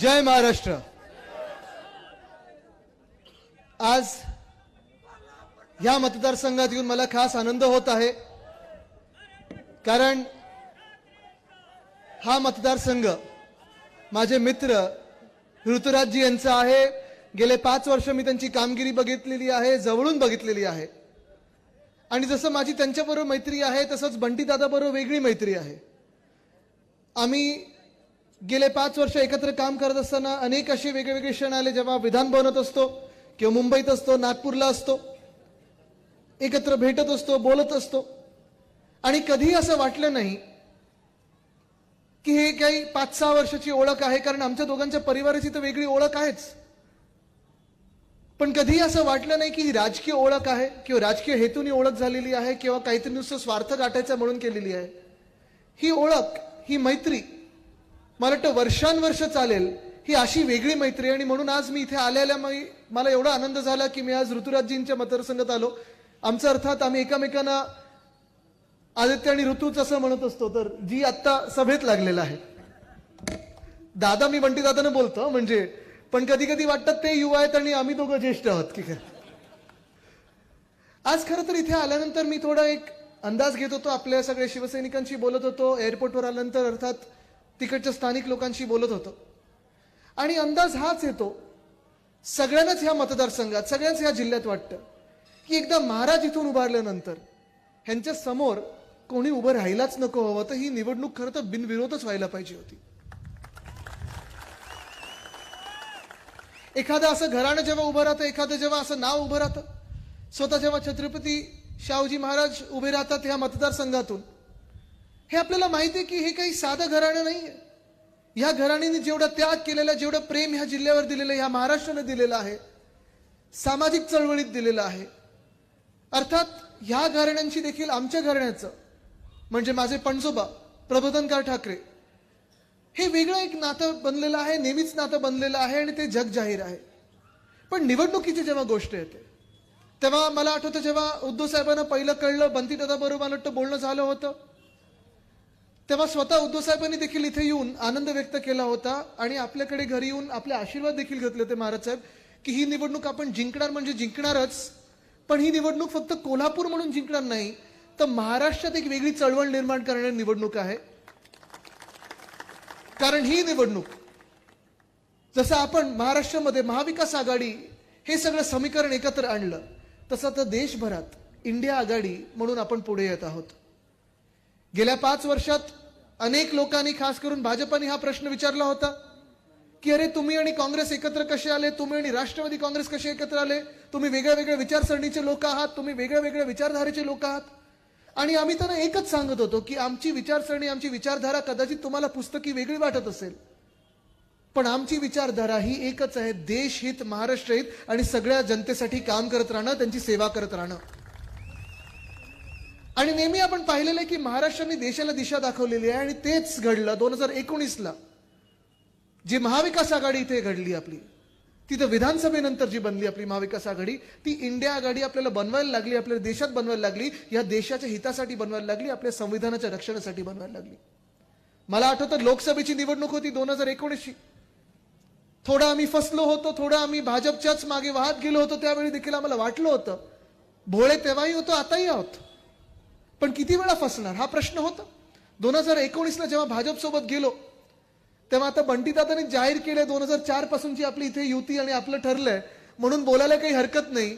जय महाराष्ट्र. आज या मतदारसंघात येऊन मला खास आनंद होत आहे. कारण हा मतदारसंघ माझे मित्र ऋतुराजजी यांचा आहे. गेले पाच वर्ष मी त्यांची कामगिरी बघितलेली आहे जवळून बघितलेली आहे. आणि जसं माझी त्यांच्याबरोबर मैत्री आहे तसंच बंटीदादाबरोबर वेगळी मैत्री आहे. आम्ही गेले पाच वर्ष एकत्र काम करत असताना अनेक असे वेगवेगळे क्षण आले जेव्हा विधान भवनात असतो किंवा मुंबईत असतो नागपूरला असतो एकत्र भेटत असतो बोलत असतो. आणि कधीही असं वाटलं नाही की हे काही पाच सहा वर्षाची ओळख आहे कारण आमच्या दोघांच्या परिवाराची तर वेगळी ओळख आहेच. पण कधीही असं वाटलं नाही की ही राजकीय ओळख आहे किंवा राजकीय हेतूने ओळख झालेली आहे किंवा काहीतरी नुसतं स्वार्थ गाठायचा म्हणून केलेली आहे. ही ओळख ही मैत्री मला वाटतं वर्षानुवर्ष चालेल ही अशी वेगळी मैत्री आणि म्हणून आज मी इथे आलेल्या मला एवढा आनंद झाला की मी आज ऋतुराजजींच्या मतदारसंघात आलो. आमचा अर्थात आम्ही एकमेकांना आदित्य आणि ऋतूच असं म्हणत असतो तर जी आत्ता सभेत लागलेला आहे. दादा मी बंटी दादानं बोलतो म्हणजे पण कधी कधी वाटतं ते युवा आहेत आणि आम्ही दोघं ज्येष्ठ आहोत की काय आज खरं तर इथे आल्यानंतर मी थोडा एक अंदाज घेत होतो आपल्या सगळ्या शिवसैनिकांशी बोलत होतो एअरपोर्टवर आल्यानंतर अर्थात तिकडच्या स्थानिक लोकांशी बोलत होतो. आणि अंदाज हाच येतो सगळ्यांनाच ह्या मतदारसंघात सगळ्यांच ह्या जिल्ह्यात वाटतं की एकदा महाराज इथून उभारल्यानंतर ह्यांच्या समोर कोणी उभं राहिलाच नको हवं तर ही निवडणूक खरं तर बिनविरोधच व्हायला पाहिजे होती. एखादं असं घराणं जेव्हा उभं राहतं एखादं जेव्हा असं नाव उभं राहतं स्वतः जेव्हा छत्रपती शाहूजी महाराज उभे राहतात ह्या मतदारसंघातून हे आपल्याला माहिती आहे की हे काही साधं घराणं नाही आहे ह्या घराणीने जेवढा त्याग केलेला जेवढं प्रेम ह्या जिल्ह्यावर दिलेलं ह्या महाराष्ट्राने दिलेलं आहे सामाजिक चळवळीत दिलेलं आहे. अर्थात ह्या घराण्यांशी देखील आमच्या घराण्याचं म्हणजे माझे पणजोबा प्रबोधनकार ठाकरे हे वेगळं एक नातं बनलेलं आहे नेहमीच नातं बनलेलं आहे आणि ते जग जाहीर आहे. पण निवडणुकीची जेव्हा गोष्ट येते तेव्हा मला आठवतं जेव्हा उद्धव साहेबांना पहिलं कळलं बंती दादा बरोबर वाटतं बोलणं झालं होतं. तेव्हा स्वतः उद्धव साहेबांनी देखील इथे येऊन आनंद व्यक्त केला होता आणि आपल्याकडे घरी येऊन आपले आशीर्वाद देखील घेतले होते महाराज साहेब की ही निवडणूक आपण जिंकणार म्हणजे जिंकणारच. पण ही निवडणूक फक्त कोल्हापूर म्हणून जिंकणार नाही तर महाराष्ट्रात एक वेगळी चळवळ निर्माण करणारी निवडणूक आहे. कारण ही निवडणूक जसं आपण महाराष्ट्रामध्ये महाविकास आघाडी हे सगळं समीकरण एकत्र आणलं तसं तर देशभरात इंडिया आघाडी म्हणून आपण पुढे येत आहोत. गेल्या पाच वर्षात अनेक लोकांनी खास करून भाजपाने हा प्रश्न विचारला होता की अरे तुम्ही आणि काँग्रेस एकत्र कसे आले? तुम्ही आणि राष्ट्रवादी काँग्रेस कसे एकत्र आले? तुम्ही वेगळ्या वेगळ्या विचारसरणीचे लोक आहात तुम्ही वेगळ्या वेगळ्या विचारधारेचे लोक आहात. आणि आम्ही त्यांना एकच सांगत होतो की आमची विचारसरणी आमची विचारधारा कदाचित तुम्हाला पुस्तकी वेगळी वाटत असेल. पण आमची विचारधारा ही एकच आहे देश हित महाराष्ट्र हित आणि सगळ्या जनतेसाठी काम करत राहणं त्यांची सेवा करत राहणं. आणि नेहमी आपण पाहिलेलं आहे की महाराष्ट्राने देशाला दिशा दाखवलेली आहे आणि तेच घडलं दोन हजार एकोणीसला. जी महाविकास आघाडी इथे घडली आपली तिथं विधानसभेनंतर जी बनली आपली महाविकास आघाडी ती इंडिया आघाडी आपल्याला बनवायला लागली आपल्या देशात बनवायला लागली या देशाच्या हितासाठी बनवायला लागली आपल्या संविधानाच्या रक्षणासाठी बनवायला लागली. मला आठवतं लोकसभेची निवडणूक होती दोन हजार एकोणीसची. थोडा आम्ही फसलो होतो थोडं आम्ही भाजपच्याच मागे वाहत गेलो होतो त्यावेळी देखील आम्हाला वाटलं होतं. भोळे तेव्हाही होतो आताही आहोत. पण किती वेळा फसणार? हा प्रश्न होता. दोन हजार एकोणीसला जेव्हा भाजप सोबत गेलो तेव्हा आता बंटीदादाने जाहीर केले दोन हजार चार पासूनची आपली इथे युती आणि आपलं ठरलंय म्हणून बोलायला काही हरकत नाही.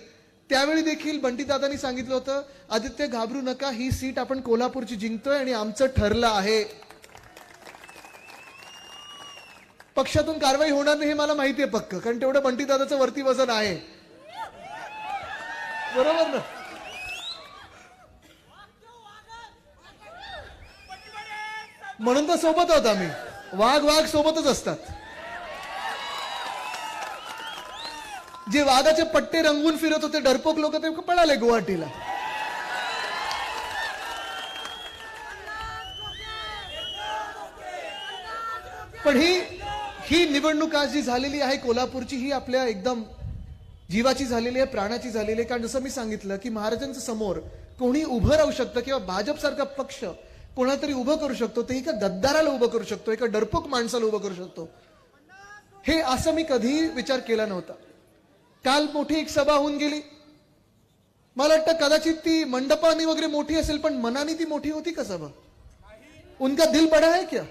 त्यावेळी देखील बंटीदादांनी सांगितलं होतं आदित्य घाबरू नका ही सीट आपण कोल्हापूरची जिंकतोय आणि आमचं ठरलं आहे. पक्षातून कारवाई होणार नाही हे मला माहिती आहे पक्क कारण तेवढं बंटीदादाचं वरती वजन आहे. बरोबर ना? म्हणून तर सोबत आहोत आम्ही. वाघ वाघ सोबतच असतात. जे वाघाचे पट्टे रंगवून फिरत होते डरपोक लोक ते पळाले गुवाहाटीला. पण ही ही निवडणूक आज जी झालेली आहे कोल्हापूरची ही आपल्या एकदम जीवाची झालेली आहे प्राणाची झालेली आहे. कारण जसं मी सांगितलं की महाराजांच्या समोर कोणी उभं राहू शकतं किंवा भाजप सारखा पक्ष कोणातरी उभं करू शकतो ते एका गद्दाराला उभं करू शकतो एका डरपोक माणसाला उभं करू शकतो. हे असं मी कधीही विचार केला नव्हता. काल मोठी एक सभा होऊन गेली. मला वाटतं कदाचित ती मंडपाने वगैरे मोठी असेल पण मनाने ती मोठी होती का सभा? उनका दिल बडा आहे क्या?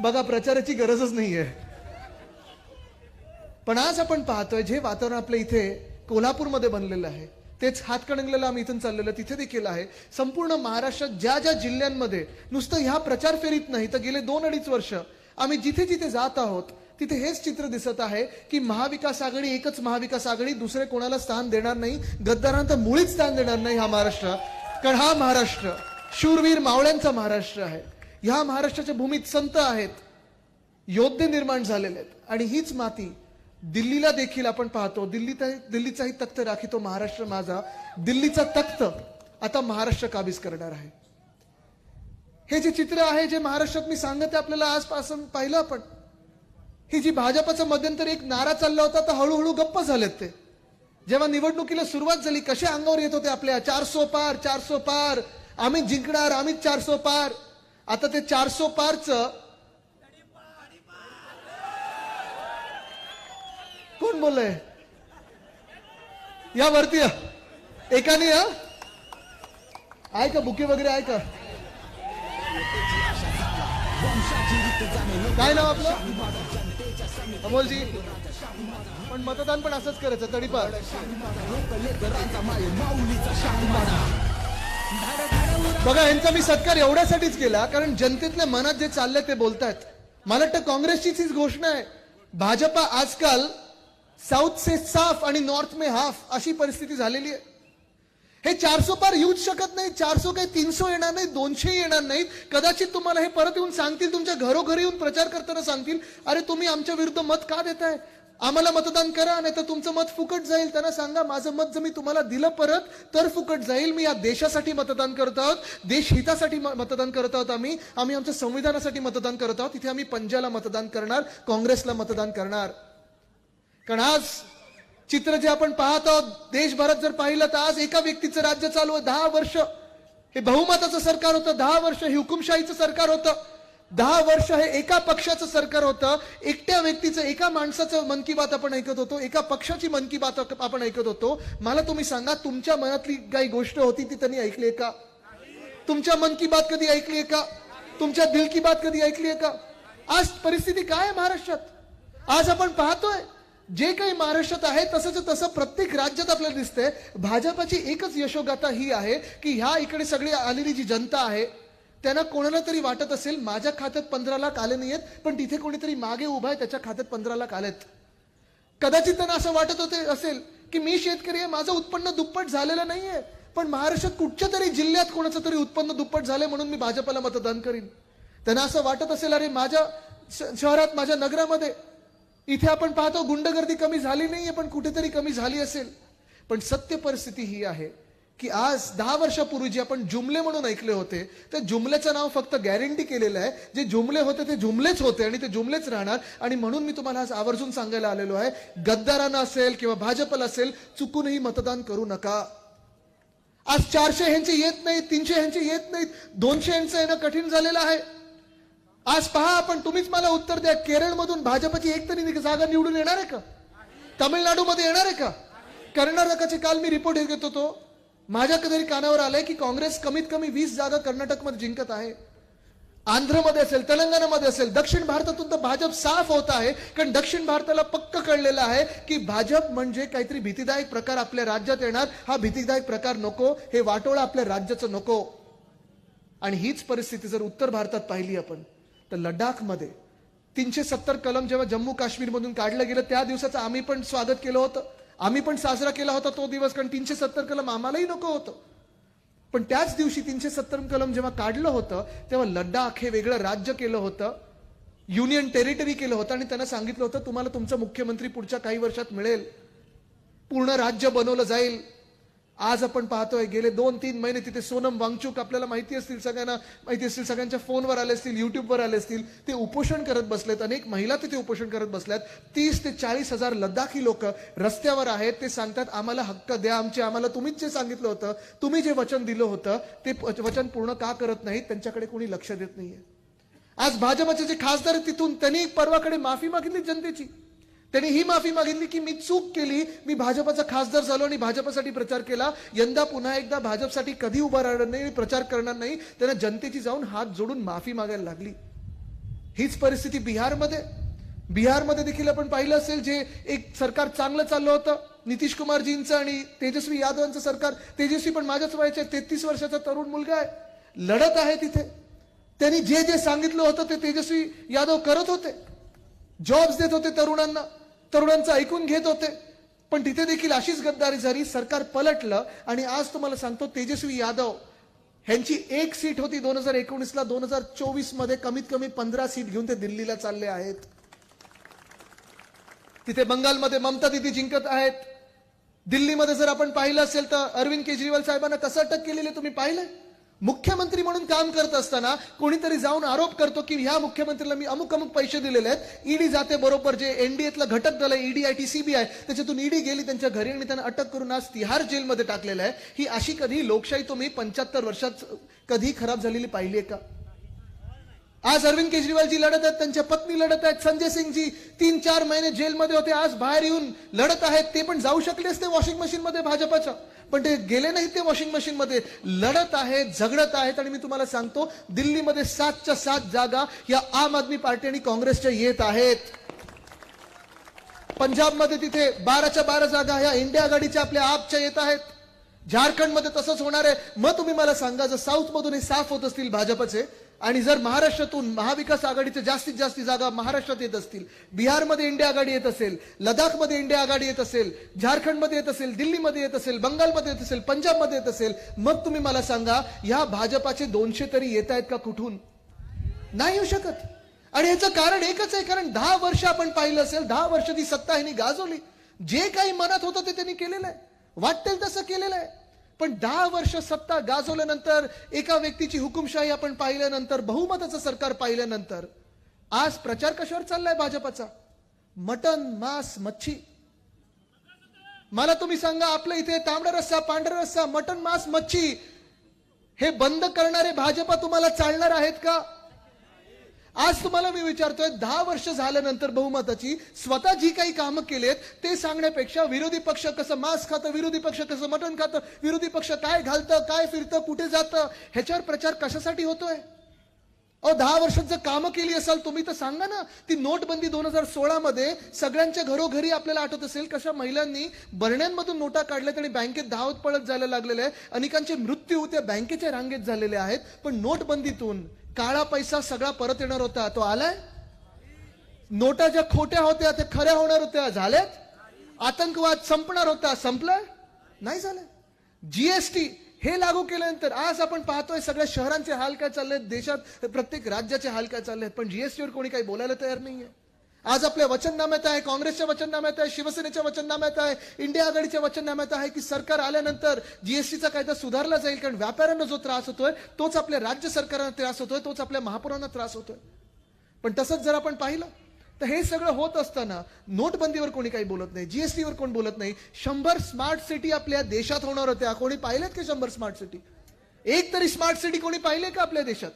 बघा प्रचाराची गरजच नाहीये पण आज आपण पाहतोय जे वातावरण आपल्या इथे कोल्हापूरमध्ये बनलेलं आहे तेच हातकणंगलेला आम्ही इथून चाललेलं तिथे देखील आहे. संपूर्ण महाराष्ट्रात ज्या ज्या जिल्ह्यांमध्ये नुसतं ह्या प्रचार फेरीत नाही तर गेले दोन अडीच वर्ष आम्ही जिथे जिथे जात आहोत तिथे हेच चित्र दिसत आहे की महाविकास आघाडी एकच महाविकास आघाडी दुसरे कोणाला स्थान देणार नाही गद्दारांना तर मुळीच स्थान देणार नाही हा महाराष्ट्र. कारण हा महाराष्ट्र शूरवीर मावळ्यांचा महाराष्ट्र आहे. ह्या महाराष्ट्राच्या भूमीत संत आहेत योद्धे निर्माण झालेले आहेत. आणि हीच माती दिल्लीला देखील आपण पाहतो. दिल्लीत दिल्लीचाही तख्त राखीतो महाराष्ट्र माझा. दिल्लीचा तख्त आता महाराष्ट्र काबीज करणार आहे. हे जे चित्र आहे जे महाराष्ट्रात मी सांगत आहे आपल्याला आजपासून पाहिलं आपण. ही जी भाजपचं मध्यंतरी एक नारा चालला होता तर हळूहळू गप्प झालेत ते. जेव्हा निवडणुकीला सुरुवात झाली कसे अंगावर येत होते आपल्या? चारसो पार चारसो पार. आम्ही जिंकणार आम्हीच चारसो पार. आता ते चारसो पारचं कोण बोललंय? या वरती या. एकाने या. आहे का बुके वगैरे आहे का काय नाव आपलं? अमोलजी. पण मतदान पण असंच करायचं तडीपार. बघा यांचा मी सत्कार एवढ्यासाठीच केला कारण जनतेतल्या मनात जे चाललंय ते बोलतायत. मला वाटतं काँग्रेसचीच हीच घोषणा आहे. भाजपा आजकाल साऊथ से साफ आणि नॉर्थ मे हाफ अशी परिस्थिती झालेली आहे. हे चारसो पार येऊच शकत नाही चारसो काही तीनशे येणार नाही दोनशे येणार नाहीत. कदाचित तुम्हाला हे परत येऊन सांगतील तुमच्या घरोघरी येऊन प्रचार करताना सांगतील अरे तुम्ही आमच्या विरुद्ध मत का देताय? आम्हाला मतदान करा नाही तर तुमचं मत फुकट जाईल. त्यांना सांगा माझं मत जर मी तुम्हाला दिलं परत तर फुकट जाईल. मी या देशासाठी मतदान करत आहोत. देश हितासाठी म- मतदान करत आहोत आम्ही. आम्ही आमच्या संविधानासाठी मतदान करत आहोत. तिथे आम्ही पंजाला मतदान करणार काँग्रेसला मतदान करणार. कारण आज चित्र जे आपण पाहत आहोत देशभरात जर पाहिलं तर आज एका व्यक्तीचं राज्य चालू आहे दहा वर्ष. हे बहुमताचं सरकार होतं दहा वर्ष हे हुकुमशाहीचं सरकार होतं. दहा वर्ष हे एका पक्षाचं सरकार होतं. एकट्या व्यक्तीचं एका माणसाचं मन की बात आपण ऐकत होतो एका पक्षाची मन की बात आपण ऐकत होतो. मला तुम्ही सांगा तुमच्या मनातली काही गोष्ट होती ती त्यांनी ऐकली आहे का? तुमच्या मन की बात कधी ऐकली आहे का? तुमच्या दिल की बात कधी ऐकली आहे का? आज परिस्थिती काय आहे महाराष्ट्रात? आज आपण पाहतोय जे काही महाराष्ट्रात आहे तसंच तसं प्रत्येक राज्यात आपल्याला दिसतंय. भाजपाची एकच यशोगाथा ही आहे की ह्या इकडे सगळी आलेली जी जनता आहे त्यांना कोणाला तरी वाटत असेल माझ्या खात्यात पंधरा लाख आले नाहीयेत पण तिथे कोणीतरी मागे उभा आहे त्याच्या खात्यात पंधरा लाख आलेत. कदाचित त्यांना असं वाटत होते असेल की मी शेतकरी आहे माझं उत्पन्न दुप्पट झालेलं नाहीये पण महाराष्ट्रात कुठच्या तरी जिल्ह्यात कोणाचं तरी उत्पन्न दुप्पट झालंय म्हणून मी भाजपाला मतदान करीन. त्यांना असं वाटत असेल अरे माझ्या श- शहरात माझ्या नगरामध्ये इथे आपण पाहतो गुंडगर्दी कमी झाली नाहीये पण कुठेतरी कमी झाली असेल. पण सत्य परिस्थिती ही आहे की आज दहा वर्षापूर्वी जे आपण जुमले म्हणून ऐकले होते त्या जुमल्याचं नाव फक्त गॅरंटी केलेलं आहे. जे जुमले होते ते जुमलेच होते आणि ते जुमलेच राहणार. आणि म्हणून मी तुम्हाला आज आवर्जून सांगायला आलेलो आहे गद्दारांना असेल किंवा भाजपला असेल चुकूनही मतदान करू नका. आज चारशे ह्यांचे येत नाहीत तीनशे ह्यांचे येत नाहीत दोनशे ह्यांचं येणं कठीण झालेलं आहे. आज पहा आपण तुम्हीच मला उत्तर द्या. केरळमधून भाजपची एक तरी जागा निवडून येणार आहे का? तामिळनाडूमध्ये येणार आहे का? कर्नाटकाचे काल मी रिपोर्ट घेत होतो. माझ्या कधी कानावर आलंय की काँग्रेस कमीत कमी वीस जागा कर्नाटकमध्ये जिंकत आहे. आंध्रमध्ये असेल तेलंगणामध्ये असेल दक्षिण भारतातून तर भाजप साफ होत आहे. कारण दक्षिण भारताला पक्क कळलेलं आहे की भाजप म्हणजे काहीतरी भीतीदायक प्रकार आपल्या राज्यात येणार. हा भीतीदायक प्रकार नको हे वाटोळा आपल्या राज्याचं नको. आणि हीच परिस्थिती जर उत्तर भारतात पाहिली आपण तर लडाखमध्ये तीनशे सत्तर कलम जेव्हा जम्मू काश्मीरमधून काढलं गेलं त्या दिवसाचं आम्ही पण स्वागत केलं होतं. आम्ही पण साजरा केला होता तो दिवस कारण तीनशे सत्तर कलम आम्हालाही नको होतं. पण त्याच दिवशी तीनशे सत्तर कलम जेव्हा काढलं होतं तेव्हा लडाख हे वेगळं राज्य केलं होतं युनियन टेरिटरी केलं होतं आणि त्यांना सांगितलं होतं तुम्हाला तुमचा मुख्यमंत्री पुढच्या काही वर्षात मिळेल. पूर्ण राज्य बनवलं जाईल. आज आपण पाहतोय गेले दोन तीन महिने तिथे सोनम वांगचूक आपल्याला माहिती असतील सगळ्यांना माहिती असतील सगळ्यांच्या फोनवर आले असतील युट्यूबवर आले असतील ते उपोषण करत बसलेत अनेक महिला तिथे उपोषण करत बसल्यात. तीस ते चाळीस हजार लद्दाखी लोक रस्त्यावर आहेत ते सांगतात आम्हाला हक्क द्या आमचे आम्हाला तुम्हीच जे सांगितलं होतं तुम्ही जे वचन दिलं होतं ते वचन पूर्ण का करत नाहीत त्यांच्याकडे कोणी लक्ष देत नाहीये. आज भाजपचे जे खासदार आहेत तिथून त्यांनी परवाकडे माफी मागितली जनतेची. त्यांनी ही माफी मागितली की मी चूक केली मी भाजपचा खासदार झालो आणि भाजपसाठी प्रचार केला. यंदा पुन्हा एकदा भाजपसाठी कधी उभा राहणार नाही प्रचार करणार नाही. त्यांना जनतेची जाऊन हात जोडून माफी मागायला लागली. हीच परिस्थिती बिहारमध्ये. बिहारमध्ये देखील आपण पाहिलं असेल जे एक सरकार चांगलं चाललं होतं. नितीश कुमारजींचं आणि तेजस्वी यादवांचं सरकार. तेजस्वी पण माझ्याच वयाच्या तेहतीस वर्षाचा तरुण मुलगा आहे. लढत आहे तिथे. त्यांनी जे जे सांगितलं होतं ते तेजस्वी यादव करत होते. जॉब्स देत होते तरुणांना. तरुणांचं ऐकून घेत होते. पण तिथे देखील अशीच गद्दारी झाली सरकार पलटलं आणि आज तुम्हाला सांगतो तेजस्वी यादव ह्यांची एक सीट होती दोन हजार एकोणीसला. दोन हजार चोवीसमध्ये कमीत कमी पंधरा सीट घेऊन ते दिल्लीला चालले आहेत. तिथे बंगालमध्ये ममता दिदी जिंकत आहेत. दिल्लीमध्ये जर आपण पाहिलं असेल तर अरविंद केजरीवाल साहेबांना कसं अटक केलेली तुम्ही पाहिलंय? मुख्यमंत्री म्हणून काम करत असताना कोणीतरी जाऊन आरोप करतो की ह्या मुख्यमंत्रीला मी अमुक अमुक पैसे दिलेले आहेत. ईडी जाते बरोबर जे एनडीएतलं घटक दल आहे ईडी आय टी सीबीआय त्याच्यातून ईडी गेली त्यांच्या घरी आणि त्यांना अटक करून आज तिहार जेलमध्ये टाकलेलं आहे. ही अशी कधी लोकशाही तुम्ही पंच्याहत्तर वर्षात कधी खराब झालेली पाहिली आहे का? आज अरविंद केजरीवालजी लढत आहेत त्यांच्या पत्नी लढत आहेत संजय सिंगजी तीन चार महिने जेलमध्ये होते आज बाहेर येऊन लढत आहेत ते पण जाऊ शकले असते वॉशिंग मशीन मध्ये भाजपाच्या पण ते गेले नाहीत ते वॉशिंग मशीन मध्ये. लढत आहेत झगडत आहेत आणि मी तुम्हाला सांगतो दिल्लीमध्ये सातच्या सात जागा या आम आदमी पार्टी आणि काँग्रेसच्या येत आहेत. पंजाबमध्ये तिथे बाराच्या बारा जागा ह्या इंडिया आघाडीच्या आपल्या आपच्या येत आहेत. झारखंडमध्ये तसंच होणार आहे. मग तुम्ही मला सांगा जर साऊथ मधून हे साफ होत असतील भाजपचे आणि जर महाराष्ट्रातून महाविकास आघाडीचे जास्तीत जास्त जागा महाराष्ट्रात येत असतील बिहारमध्ये इंडिया आघाडी येत असेल लडाखमध्ये इंडिया आघाडी येत असेल झारखंडमध्ये येत असेल दिल्लीमध्ये येत असेल बंगालमध्ये येत असेल पंजाबमध्ये येत असेल मग तुम्ही मला सांगा ह्या भाजपाचे दोनशे तरी येत आहेत का कुठून? नाही येऊ शकत. आणि याचं कारण एकच आहे कारण दहा वर्ष आपण पाहिलं असेल दहा वर्ष ती सत्ता ह्यांनी गाजवली. जे काही मनात होतं ते त्यांनी केलेलं आहे. वाटेल तसं केलेलं आहे. पण दहा वर्ष सत्ता गाजवल्यानंतर एका व्यक्तीची हुकुमशाही आपण पाहिल्यानंतर बहुमताचं सरकार पाहिल्यानंतर आज प्रचार कशावर चाललाय भाजपाचा? मटन मांस मच्छी. मला तुम्ही सांगा आपल्या इथे तांबडा रस्सा पांढरा रस्सा मटन मांस मच्छी हे बंद करणारे भाजपा तुम्हाला चालणार आहेत का? आज तुम्हाला मी विचारतोय दहा वर्ष झाल्यानंतर बहुमताची स्वतः जी काही कामं केलेत ते सांगण्यापेक्षा विरोधी पक्ष कसं मांस खातं विरोधी पक्ष कसं मटण खातं विरोधी पक्ष काय घालतं काय फिरतं कुठे जातं ह्याच्यावर प्रचार कशासाठी होतोय? अहो दहा वर्षात जर कामं केली असाल तुम्ही तर सांगा ना ती नोटबंदी दोन हजार सोळा मध्ये सगळ्यांच्या घरोघरी आपल्याला आठवत असेल कशा महिलांनी बरण्यांमधून नोटा काढल्यात आणि बँकेत धावत पळत जायला लागलेले आहे. अनेकांचे मृत्यू त्या बँकेच्या रांगेत झालेले आहेत. पण नोटबंदीतून काळा पैसा सगळा परत येणार होता. तो आलाय? नोटा ज्या खोट्या होत्या त्या खऱ्या होणार होत्या. झाल्यात आतंकवाद संपणार होता. संपलाय? नाही झालं. जीएसटी हे लागू केल्यानंतर आज आपण पाहतोय सगळ्या शहरांचे हाल काय चालले आहेत देशात प्रत्येक राज्याचे हाल काय चालले पण जीएसटीवर कोणी काही बोलायला तयार नाहीये. आज आपल्या वचननाम्यात आहे काँग्रेसच्या वचननाम्यात आहे शिवसेनेच्या वचननाम्यात आहे इंडिया आघाडीच्या वचननाम्यात आहे की सरकार आल्यानंतर जीएसटीचा कायदा सुधारला जाईल कारण व्यापाऱ्यांना जो त्रास होतोय तोच आपल्या राज्य सरकारांना त्रास होतोय तोच आपल्या महापौरांना त्रास होतोय. पण तसंच जर आपण पाहिलं तर हे सगळं होत असताना नोटबंदीवर कोणी काही बोलत नाही जीएसटीवर कोण बोलत नाही. शंभर स्मार्ट सिटी आपल्या देशात होणार होत्या. कोणी पाहिलेत का शंभर स्मार्ट सिटी? एक तरी स्मार्ट सिटी कोणी पाहिले का आपल्या देशात?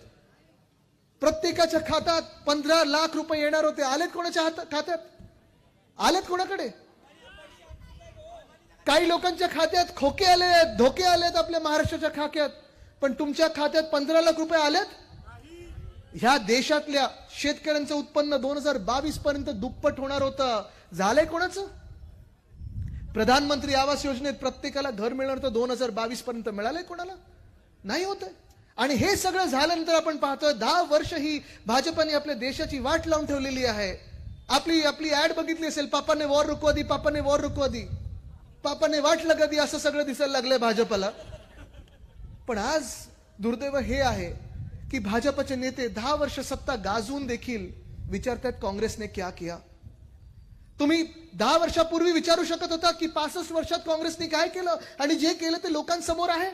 प्रत्येकाच्या खात्यात पंधरा लाख रुपये येणार होते. आलेत कोणाच्या हात- खात्यात? आलेत कोणाकडे? काही लोकांच्या खात्यात खोके आले आहेत धोके आलेत आपल्या महाराष्ट्राच्या खात्यात पण तुमच्या खात्यात पंधरा लाख रुपये आलेत? ह्या देशातल्या शेतकऱ्यांचं उत्पन्न दोन हजार बावीस पर्यंत दुप्पट होणार होतं. झालंय कोणाचं? प्रधानमंत्री आवास योजनेत प्रत्येकाला घर मिळणार तर दोन हजार बावीस पर्यंत. मिळालंय कोणाला? नाही होत आणि हे सगळं झाल्यानंतर आपण पाहतोय दहा वर्ष ही भाजपाने आपल्या देशाची वाट लावून ठेवलेली आहे. आपली आपली ऍड बघितली असेल पापाने वॉर रुकवा दी पापाने वॉर रुकवा दी. पापाने वाटलं कधी असं सगळं दिसायला लागलंय भाजपला. पण आज दुर्दैव हे आहे की भाजपचे नेते दहा वर्ष सत्ता गाजवून देखील विचारतात काँग्रेसने क्या किया. तुम्ही दहा वर्षापूर्वी विचारू शकत होता की पासष्ट वर्षात काँग्रेसने काय केलं आणि जे केलं ते लोकांसमोर आहे?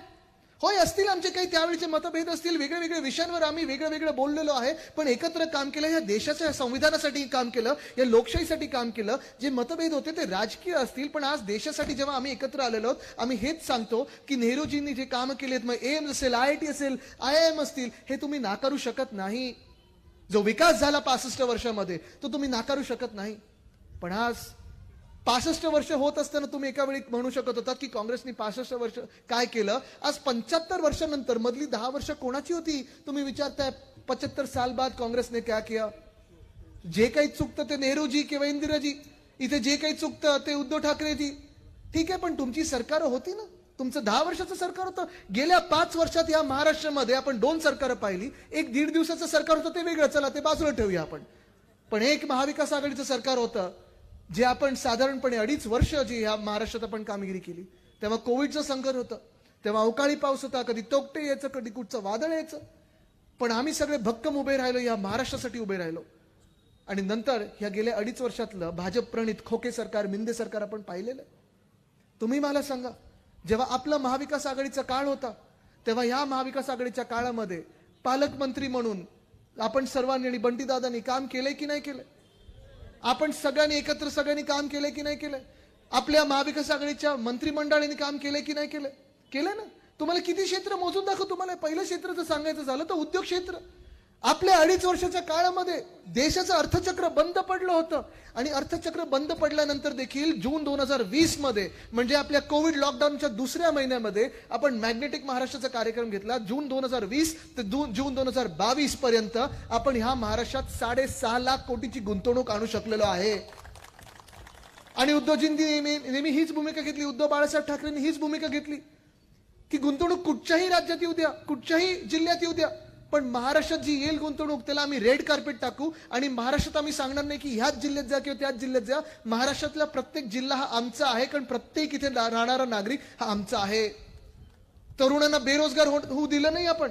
होय असतील आमचे काही त्यावेळेचे मतभेद असतील वेगळ्या वेगळ्या विषयांवर आम्ही वेगळं वेगळं बोललेलो आहे पण एकत्र काम केलं या देशाच्या संविधानासाठी काम केलं या लोकशाहीसाठी काम केलं जे मतभेद होते ते राजकीय असतील पण आज देशासाठी जेव्हा आम्ही एकत्र आलेलो आहोत आम्ही हेच सांगतो की नेहरूजींनी जे कामं आहेत मग एम्स असेल आय आय टी असेल आय आय एम असतील हे तुम्ही नाकारू शकत नाही. जो विकास झाला पासष्ट वर्षामध्ये तो तुम्ही नाकारू शकत नाही. पण आज पासष्ट वर्ष होत असताना तुम्ही एका वेळी म्हणू शकत होता की काँग्रेसने पासष्ट वर्ष काय केलं? आज पंच्याहत्तर वर्षानंतर मधली दहा वर्ष कोणाची होती? तुम्ही विचारताय पचहत्तर साल बाद काँग्रेसने क्या किया? जे काही चुकतं ते नेहरूजी किंवा इंदिराजी. इथे जे काही चुकतं ते उद्धव ठाकरेजी. ठीक आहे पण तुमची सरकार होती ना? तुमचं दहा वर्षाचं सरकार होतं. गेल्या पाच वर्षात या महाराष्ट्रामध्ये आपण दोन सरकार पाहिली. एक दीड दिवसाचं सरकार होतं ते वेगळं. चला ते बाजूला ठेवूया आपण. पण एक महाविकास आघाडीचं सरकार होतं. जे आपण साधारणपणे अडीच वर्ष जी ह्या महाराष्ट्रात आपण कामगिरी केली तेव्हा कोविडचं संकट होतं तेव्हा अवकाळी पाऊस होता कधी तोकटे यायचं कधी कुठचं वादळ यायचं. पण आम्ही सगळे भक्कम उभे राहिलो या महाराष्ट्रासाठी उभे राहिलो. आणि नंतर ह्या गेल्या अडीच वर्षातलं भाजप प्रणित खोके सरकार मिंदे सरकार आपण पाहिलेलं. आहे. तुम्ही मला सांगा जेव्हा आपला महाविकास आघाडीचा काळ होता तेव्हा ह्या महाविकास आघाडीच्या काळामध्ये पालकमंत्री म्हणून आपण सर्वांनी आणि बंटीदादांनी काम केलंय की नाही केलंय? आपण सगळ्यांनी एकत्र सगळ्यांनी काम केले की नाही केलंय आपल्या महाविकास आघाडीच्या मंत्रिमंडळाने काम केले की नाही केलंय केलं ना? तुम्हाला किती क्षेत्र मोजून दाखव तुम्हाला. पहिलं क्षेत्र जर सांगायचं झालं तर उद्योग क्षेत्र. आपल्या अडीच वर्षाच्या काळामध्ये देशाचं अर्थचक्र बंद पडलं होतं. आणि अर्थचक्र बंद पडल्यानंतर देखील जून दोन हजार वीसमध्ये म्हणजे आपल्या कोविड लॉकडाऊनच्या दुसऱ्या महिन्यामध्ये आपण मॅग्नेटिक महाराष्ट्राचा कार्यक्रम घेतला. जून दोन हजार वीस ते जून दोन हजार बावीस पर्यंत आपण ह्या महाराष्ट्रात साडेसहा लाख कोटीची गुंतवणूक आणू शकलेलो आहे. आणि उद्धवजींनी नेहमी नेहमी हीच भूमिका घेतली. उद्धव बाळासाहेब ठाकरेंनी हीच भूमिका घेतली. की गुंतवणूक कुठच्याही राज्यात येऊ द्या कुठच्याही जिल्ह्यात येऊ द्या. पण महाराष्ट्रात जी येईल गुंतवणूक त्याला आम्ही रेड कार्पेट टाकू. आणि महाराष्ट्रात आम्ही सांगणार नाही की ह्याच जिल्ह्यात जा किंवा त्याच जिल्ह्यात जा. महाराष्ट्रातला प्रत्येक जिल्हा हा आमचा आहे कारण प्रत्येक इथे रा- राहणारा नागरिक हा आमचा आहे. तरुणांना बेरोजगार होऊ दिलं नाही आपण.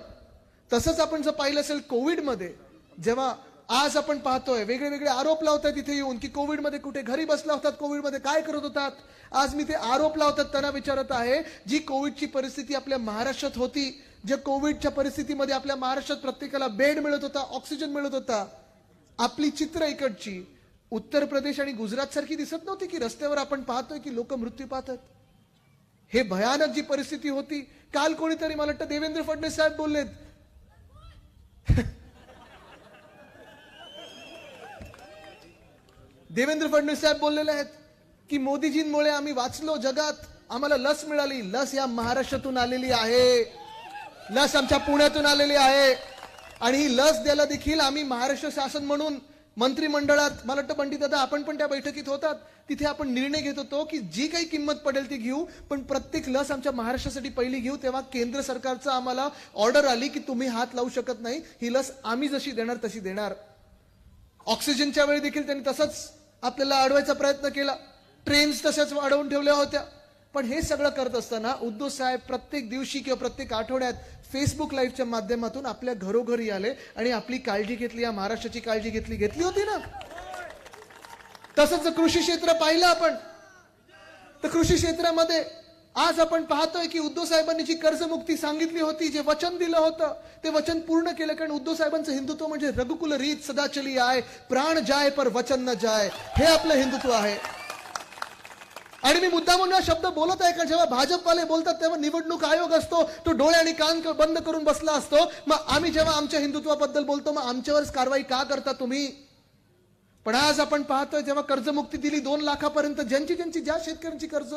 तसंच आपण जर पाहिलं असेल कोविडमध्ये जेव्हा आज आपण पाहतोय वेगळे वेगळे आरोप लावतात तिथे येऊन की कोविडमध्ये कुठे घरी बसला होतात कोविडमध्ये काय करत होतात. आज मी ते आरोप लावतात त्यांना विचारत आहे जी कोविडची परिस्थिती आपल्या महाराष्ट्रात होती जे कोविडच्या परिस्थितीमध्ये आपल्या महाराष्ट्रात प्रत्येकाला बेड मिळत होता ऑक्सिजन मिळत होता आपली चित्र इकडची उत्तर प्रदेश आणि गुजरात सारखी दिसत नव्हती की रस्त्यावर आपण पाहतोय की लोक मृत्यू पाहतात. हे भयानक जी परिस्थिती होती काल कोणीतरी मला वाटतं देवेंद्र फडणवीस साहेब बोललेत. देवेंद्र फडणवीस साहेब बोललेले आहेत की मोदीजींमुळे आम्ही वाचलो जगात आम्हाला लस मिळाली. लस या महाराष्ट्रातून आलेली आहे. लस आमच्या पुण्यातून आलेली आहे. आणि ही लस द्यायला देखील आम्ही महाराष्ट्र शासन म्हणून मंत्रिमंडळात मला वाटतं पंडित दादा आपण पण त्या बैठकीत होतात. तिथे आपण निर्णय घेत होतो की जी काही किंमत पडेल ती घेऊ पण प्रत्येक लस आमच्या महाराष्ट्रासाठी पहिली घेऊ तेव्हा केंद्र सरकारचं आम्हाला ऑर्डर आली की तुम्ही हात लावू शकत नाही. ही लस आम्ही जशी देणार तशी देणार. ऑक्सिजनच्या वेळी देखील त्यांनी तसंच आपल्याला अडवायचा प्रयत्न केला. ट्रेन्स तशाच अडवून ठेवल्या होत्या. पण हे सगळं करत असताना उद्धव साहेब प्रत्येक दिवशी किंवा प्रत्येक आठवड्यात फेसबुक लाईव्हच्या माध्यमातून आपल्या घरोघरी आले आणि आपली काळजी घेतली या महाराष्ट्राची काळजी घेतली घेतली होती ना? तसंच कृषी क्षेत्र पाहिलं आपण. तर कृषी क्षेत्रामध्ये आज आपण पाहतोय की उद्धव साहेबांनी जी कर्जमुक्ती सांगितली होती जे वचन दिलं होतं ते वचन पूर्ण केलं. कारण उद्धव साहेबांचं हिंदुत्व म्हणजे रघुकुल रीत सदाचली आहे आय प्राण जाय पर वचन न जाय. हे आपलं हिंदुत्व आहे. आणि मी मुद्दा म्हणून हा शब्द बोलत आहे का जेव्हा भाजपवाले बोलतात तेव्हा निवडणूक आयोग असतो तो डोळे आणि कान बंद करून बसला असतो. मग आम्ही जेव्हा आमच्या हिंदुत्वाबद्दल बोलतो मग आमच्यावरच कारवाई का करता तुम्ही? पण आज आपण पाहतोय जेव्हा कर्जमुक्ती दिली दोन लाखापर्यंत ज्यांची ज्यांची ज्या शेतकऱ्यांची कर्ज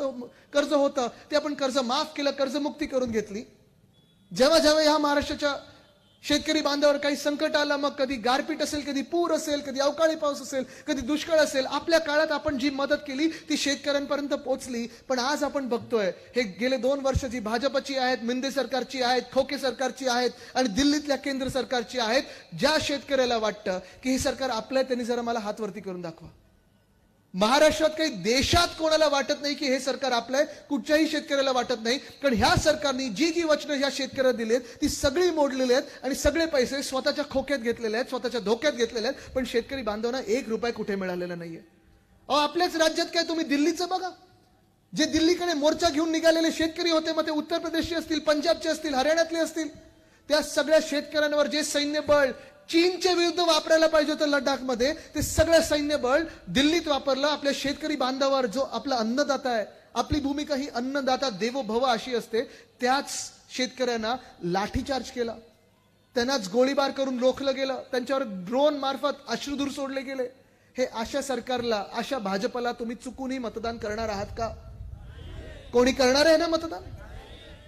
कर्ज होतं ते आपण कर्ज माफ केलं कर्जमुक्ती करून घेतली. जेव्हा जेव्हा ह्या महाराष्ट्राच्या शेतकरी बांधावर काही संकट आलं मग कधी गारपीट असेल कधी पूर असेल कधी अवकाळी पाऊस असेल कधी दुष्काळ असेल आपल्या काळात आपण जी मदत केली ती शेतकऱ्यांपर्यंत पोहोचली. पण आज आपण बघतोय हे गेले दोन वर्ष जी भाजपची आहेत मिंदे सरकारची आहेत खोके सरकारची आहेत आणि दिल्लीतल्या केंद्र सरकारची आहेत ज्या शेतकऱ्याला वाटतं की हे सरकार आपलं त्यांनी जरा मला हातवरती करून दाखवा. महाराष्ट्रात काही देशात कोणाला वाटत नाही की हे सरकार आपलं आहे कुठच्याही शेतकऱ्याला वाटत नाही. कारण ह्या सरकारने जी जी वचनं ह्या शेतकऱ्याला दिली आहेत ती सगळी मोडलेली आहेत आणि सगळे पैसे स्वतःच्या खोक्यात घेतलेले आहेत स्वतःच्या धोक्यात घेतलेले आहेत पण शेतकरी बांधवांना एक रुपया कुठे मिळालेला नाहीये. अहो आपल्याच राज्यात काय तुम्ही दिल्लीचं बघा. जे दिल्लीकडे मोर्चा घेऊन निघालेले शेतकरी होते मग ते उत्तर प्रदेशचे असतील पंजाबचे असतील हरियाणातले असतील. त्या सगळ्या शेतकऱ्यांवर जे सैन्य बळ चीनच्या विरुद्ध वापरायला पाहिजे होतं लडाखमध्ये ते सगळं सैन्यबळ दिल्लीत वापरलं. आपल्या शेतकरी बांधावर जो आपला अन्नदाता आहे आपली भूमिका ही अन्नदाता देवो भव अशी असते. त्याच शेतकऱ्यांना लाठीचार्ज केला. त्यांनाच गोळीबार करून रोखलं गेलं. त्यांच्यावर ड्रोन मार्फत अश्रुधूर सोडले गेले. हे अशा सरकारला अशा भाजपला तुम्ही चुकूनही मतदान करणार आहात का? कोणी करणार आहे ना मतदान?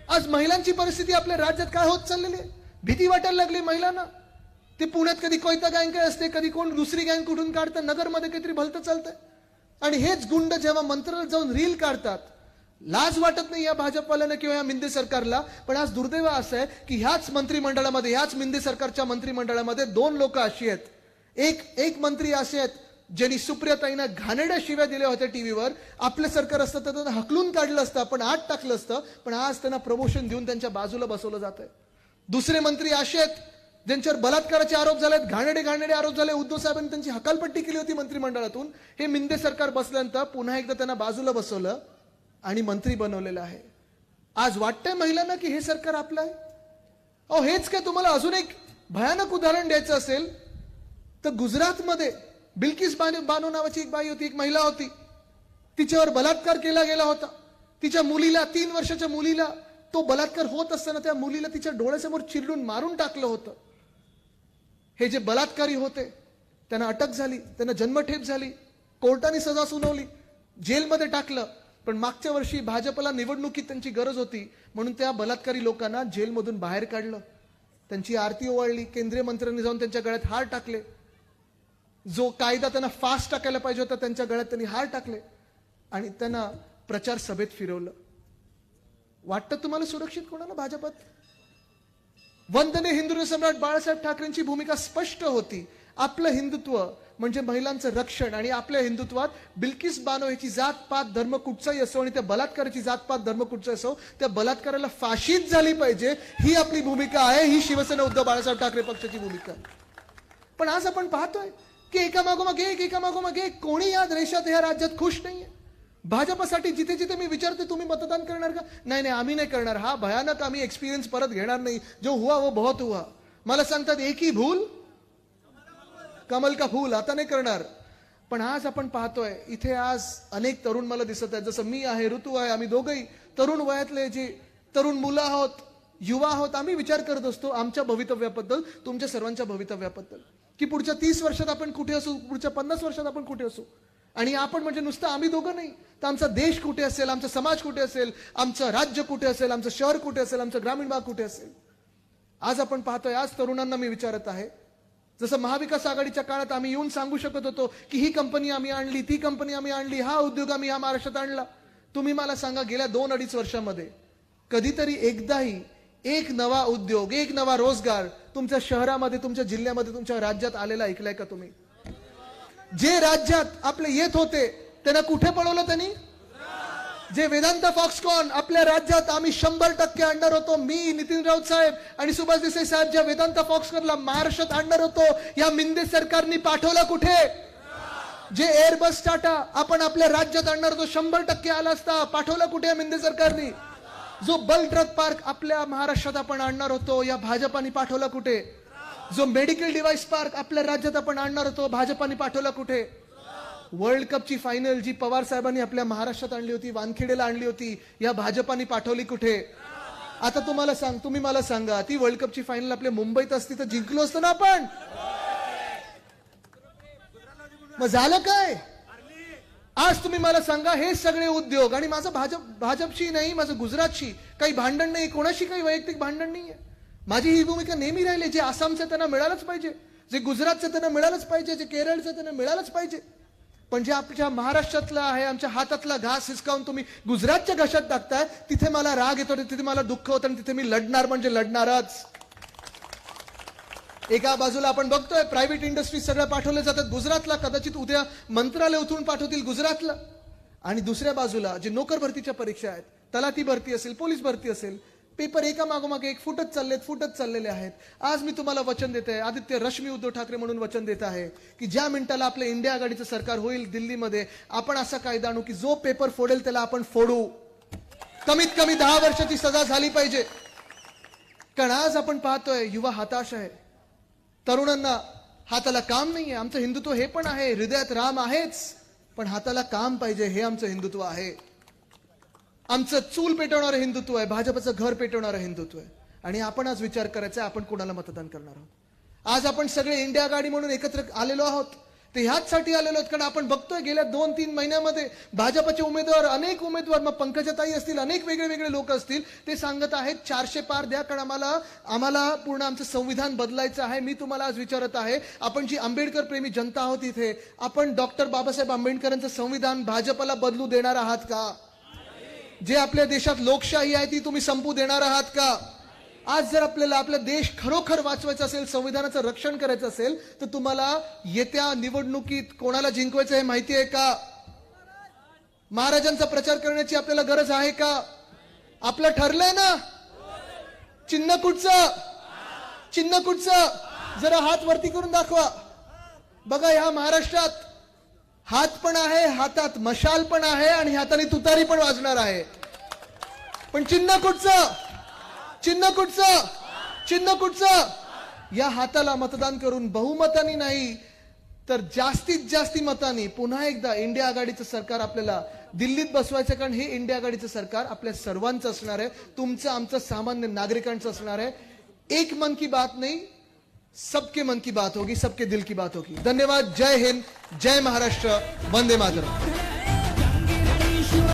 आज महिलांची परिस्थिती आपल्या राज्यात काय होत चाललेली आहे? भीती वाटायला लागली महिलांना. ते पुण्यात कधी कोयता गँग काय असते कधी कोण दुसरी गँग कुठून काढतं नगरमध्ये काहीतरी भलतं चालतंय आणि हेच गुंड जेव्हा मंत्रालयात जाऊन रील काढतात लाज वाटत नाही या भाजपवाल्यानं किंवा या मिंदे सरकारला पण आज दुर्दैव असं आहे की ह्याच मंत्रिमंडळामध्ये ह्याच मिंदे सरकारच्या मंत्रिमंडळामध्ये दोन लोक अशी आहेत. एक एक मंत्री असे आहेत ज्यांनी सुप्रियाताईंना घाणेड्या शिव्या दिल्या होत्या टीव्हीवर. आपलं सरकार असतं तर त्यांना हकलून काढलं असतं आपण आत टाकलं असतं पण आज त्यांना प्रमोशन देऊन त्यांच्या बाजूला बसवलं जात आहे दुसरे मंत्री असे आहेत ज्यांच्यावर बलात्काराचे आरोप झालेत घाणेडे घाणेडे आरोप झाले उद्धव साहेबांनी त्यांची हकालपट्टी केली होती मंत्रिमंडळातून. हे मिंदे सरकार बसल्यानंतर पुन्हा एकदा त्यांना बाजूला बसवलं आणि मंत्री बनवलेलं आहे. आज वाटतंय महिलांना की हे सरकार आपलं आहे? अहो हेच काय तुम्हाला अजून एक भयानक उदाहरण द्यायचं असेल? तर गुजरातमध्ये बिल्किस बानो बानो नावाची एक बाई होती एक महिला होती. तिच्यावर बलात्कार केला गेला होता. तिच्या मुलीला तीन वर्षाच्या मुलीला तो बलात्कार होत असताना त्या मुलीला तिच्या डोळ्यासमोर चिरडून मारून टाकलं होतं. हे जे बलात्कारी होते त्यांना अटक झाली त्यांना जन्मठेप झाली कोर्टाने सजा सुनावली जेलमध्ये टाकलं. पण मागच्या वर्षी भाजपला निवडणुकीत त्यांची गरज होती म्हणून त्या बलात्कारी लोकांना जेलमधून बाहेर काढलं. त्यांची आरती ओवाळली केंद्रीय मंत्र्यांनी जाऊन त्यांच्या गळ्यात हार टाकले. जो कायदा त्यांना फास्ट टाकायला पाहिजे होता त्यांच्या गळ्यात त्यांनी हार टाकले. आणि त्यांना प्रचार सभेत फिरवलं. वाटतं तुम्हाला सुरक्षित कोणाला भाजपात? वंदने हिंदू सम्राट बाळासाहेब ठाकरेंची भूमिका स्पष्ट होती. आपलं हिंदुत्व म्हणजे महिलांचं रक्षण आणि आपल्या हिंदुत्वात बिल्किस बानो याची जात पात धर्म कुठचाही असो आणि त्या बलात्काराची जात पात धर्म कुठचा असो त्या बलात्काराला फाशीच झाली पाहिजे ही आपली भूमिका आहे ही शिवसेना उद्धव बाळासाहेब ठाकरे पक्षाची भूमिका. पण आज आपण पाहतोय की एका मागोमागे एक एका मागोमागे कोणी या देशात ह्या राज्यात खुश नाहीये? भाजपसाठी जिथे जिथे मी विचारते तुम्ही मतदान करणार का? नाही नाही आम्ही नाही करणार. हा भयानक आम्ही एक्सपिरियन्स परत घेणार नाही. जो हुआ वो बहुत हुआ. मला सांगतात एक ही भूल? कमल का फूल आता नाही करणार. पण आज आपण पाहतोय इथे आज अनेक तरुण मला दिसत आहेत. जसं मी आहे ऋतू आहे आम्ही दोघंही तरुण वयातले जे तरुण मुलं आहोत युवा आहोत आम्ही विचार करत असतो आमच्या भवितव्याबद्दल तुमच्या सर्वांच्या भवितव्याबद्दल. की पुढच्या तीस वर्षात आपण कुठे असू पुढच्या पन्नास वर्षात आपण कुठे असू? आणि आपण म्हणजे नुसतं आम्ही दोघं नाही. तर आमचा देश कुठे असेल आमचा समाज कुठे असेल आमचं राज्य कुठे असेल आमचं शहर कुठे असेल आमचं ग्रामीण भाग कुठे असेल? आज आपण पाहतोय आज तरुणांना मी विचारत आहे. जसं महाविकास आघाडीच्या काळात आम्ही येऊन सांगू शकत होतो की ही कंपनी आम्ही आणली ती कंपनी आम्ही आणली हा उद्योग आम्ही ह्या महाराष्ट्रात आणला. तुम्ही मला सांगा गेल्या दोन अडीच वर्षामध्ये कधीतरी एकदाही एक नवा उद्योग एक नवा रोजगार तुमच्या शहरामध्ये तुमच्या जिल्ह्यामध्ये तुमच्या राज्यात आलेला ऐकलाय का तुम्ही? जे राज्यात आपले येत होते त्यांना कुठे पळवलं त्यांनी? जे वेदांत फॉक्सकॉन आपल्या राज्यात आम्ही शंभर टक्के आणणार होतो मी नितीन राऊत साहेब आणि सुभाष देसाई साहेब ज्या वेदांत फॉक्सकॉनला महाराष्ट्रात आणणार होतो या मिंदे सरकारने पाठवला कुठे? जे एअरबस टाटा आपण आपल्या राज्यात आणणार होतो शंभर टक्के आला असता पाठवला कुठे या मिंदे सरकारने? जो बल ट्रक पार्क आपल्या महाराष्ट्रात आपण आणणार होतो या भाजपाने पाठवला कुठे? जो मेडिकल डिव्हाइस पार्क आपल्या राज्यात आपण आणणार होतो भाजपाने पाठवला कुठे? वर्ल्ड कपची फायनल जी पवार साहेबांनी आपल्या महाराष्ट्रात आणली होती वानखेडेला आणली होती या भाजपाने पाठवली कुठे? आता तुम्हाला सांग तुम्ही मला सांगा ती वर्ल्ड कपची फायनल आपल्या मुंबईत असती तर जिंकलो असतो ना आपण? मग झालं काय? आज तुम्ही मला सांगा हे सगळे उद्योग आणि माझं भाजप भाजपशी नाही माझं गुजरातशी काही भांडण नाही कोणाशी काही वैयक्तिक भांडण नाही माझी ही भूमिका नेहमी राहिली जे आसामचं त्यांना मिळालंच पाहिजे जे गुजरातचं त्यांना मिळालंच पाहिजे जे केरळचं त्यांना मिळालंच पाहिजे. पण जे आपल्या महाराष्ट्रातला आहे आमच्या हातातला घास हिसकावून तुम्ही गुजरातच्या घशात टाकताय तिथे मला राग येतो तिथे मला दुःख होतं आणि तिथे मी लढणार म्हणजे लढणारच. एका बाजूला आपण बघतोय प्रायव्हेट इंडस्ट्री सगळ्या पाठवल्या जातात. गुजरातला कदाचित उद्या मंत्रालय उतरून पाठवतील गुजरातला. आणि दुसऱ्या बाजूला जे नोकर भरतीच्या परीक्षा आहेत तलाठी भरती असेल पोलीस भरती असेल पेपर एका मागोमागे एक फुटत चाललेत फुटत चाललेले आहेत. आज मी तुम्हाला वचन देत आहे. आदित्य रश्मी उद्धव ठाकरे म्हणून वचन देत आहे की ज्या मिनिटाला आपलं इंडिया आघाडीचं सरकार होईल दिल्लीमध्ये आपण असा कायदा आणू की जो पेपर फोडेल त्याला आपण फोडू. कमीत कमी दहा वर्षाची सजा झाली पाहिजे. कारण आज आपण पाहतोय युवा हताश आहे. तरुणांना हाताला काम नाहीये. आमचं हिंदुत्व हे पण आहे. हृदयात राम आहेच. पण हाताला काम पाहिजे हे आमचं हिंदुत्व आहे. आमचं चूल पेटवणारं हिंदुत्व आहे भाजपचं घर पेटवणारं हिंदुत्व आहे. आणि आपण आज विचार करायचा आहे आपण कोणाला मतदान करणार आहोत? आज आपण सगळे इंडिया आघाडी म्हणून एकत्र आलेलो आहोत. ते ह्याचसाठी आलेलो आहोत कारण आपण बघतोय गेल्या दोन तीन महिन्यामध्ये भाजपचे उमेदवार अनेक उमेदवार मग पंकजाताई असतील अनेक वेगळे वेगळे लोक असतील ते सांगत आहेत चारशे पार द्या कारण आम्हाला आम्हाला पूर्ण आमचं संविधान बदलायचं आहे. मी तुम्हाला आज विचारत आहे आपण जी आंबेडकर प्रेमी जनता आहोत इथे आपण डॉक्टर बाबासाहेब आंबेडकरांचं संविधान भाजपला बदलू देणार आहात का? जे आपल्या देशात लोकशाही आहे ती तुम्ही संपू देणार आहात का? आज जर आपल्याला आपला देश खरोखर वाचवायचा असेल संविधानाचं रक्षण करायचं असेल तर तुम्हाला येत्या निवडणुकीत कोणाला जिंकवायचं हे माहिती आहे का? महाराजांचा प्रचार करण्याची आपल्याला गरज आहे का? आपलं ठरलंय ना? चिन्ह कुठचं? चिन्ह कुठचं? जरा हात वरती करून दाखवा. बघा ह्या महाराष्ट्रात हात पण आहे हातात मशाल पण आहे आणि हाताने तुतारी पण वाजणार आहे. पण चिन्ह कुठचं? चिन्ह कुठचं? चिन्ह कुठचं? या हाताला मतदान करून बहुमतानी नाही तर जास्तीत जास्ती मतांनी पुन्हा एकदा इंडिया आघाडीचं सरकार आपल्याला दिल्लीत बसवायचं कारण हे इंडिया आघाडीचं सरकार आपल्या सर्वांचं असणार आहे. तुमचं आमचं सामान्य नागरिकांचं असणार आहे. एक मन की बात नाही सबके मन की बात होगी सबके दिल की बात होगी। धन्यवाद जय हिंद जय महाराष्ट्र वंदे मातरम।